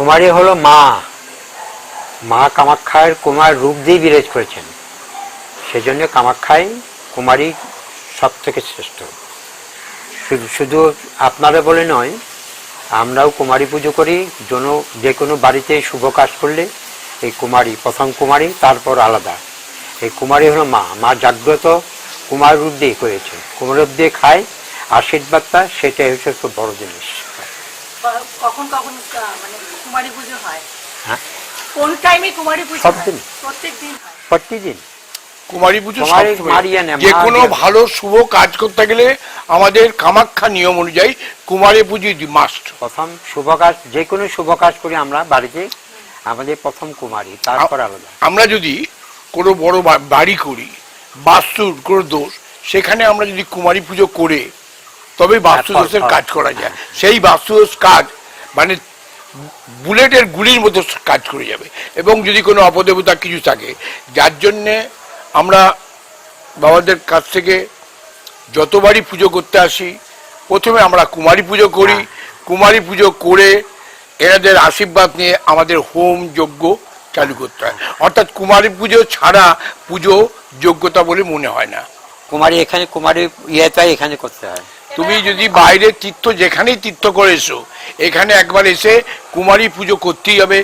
কুমারী হলো মা। মা কামাখ্যার কুমার রূপ দিয়ে বিরাজ করেছেন। সেজন্য কামাখ্যাই কুমারী সব থেকে শ্রেষ্ঠ। শুধু আপনারা বলে নয়, আমরাও কুমারী পুজো করি। যেন, যে কোনো বাড়িতে শুভ কাজ করলে এই কুমারী, প্রথম কুমারী, তারপর আলাদা। এই কুমারী হলো মা। মা জাগ্রত কুমার রূপ দিয়ে করেছে। কুমার রূপ দিয়ে খায় আশীর্বাদটা সেটাই হচ্ছে খুব বড় জিনিস। কখন কখন মানে কুমারী পুজো হয়? হ্যাঁ? কোন টাইমে কুমারী পুজো সব? দিন। হয়। প্রতিদিন। কুমারী পুজো যে কোনো ভালো শুভ কাজ করতে গেলে আমাদের কামাখ্যা নিয়ম অনুযায়ী কুমারী পুজো মাস্ট প্রথম শুভ কাজ যে কোনো শুভ কাজ করি আমরা বাড়িতে আমাদের প্রথম কুমারী তারপর আলাদা। আমরা যদি কোনো বড় বাড়ি করি বাস্তুর কোনো দোষ সেখানে আমরা যদি কুমারী পুজো করে তবে বাস্তু দোষের হ্যাঁ। কাজ করা যায়। সেই বাস্তু দোষ কাজ মানে বুলেটের গুলির মতো কাজ করে যাবে। এবং যদি কোনো অপদেবতা কিছু থাকে যার জন্যে আমরা বাবাদের কাছ থেকে যতবারই পুজো করতে আসি প্রথমে আমরা কুমারী পুজো করি। কুমারী পুজো করে এনাদের আশীর্বাদ নিয়ে আমাদের হোম যজ্ঞ চালু করতে হয়। অর্থাৎ কুমারী পুজো ছাড়া পুজো যোগ্যতা বলে মনে হয় না। কুমারী এখানে কুমারী ইয়েটাই এখানে করতে হয়। তুমি যদি বাইরে তীর্থ যেখানেই তীর্থ করে এসো, এখানে একবার এসে কুমারী পুজো করতেই হবে।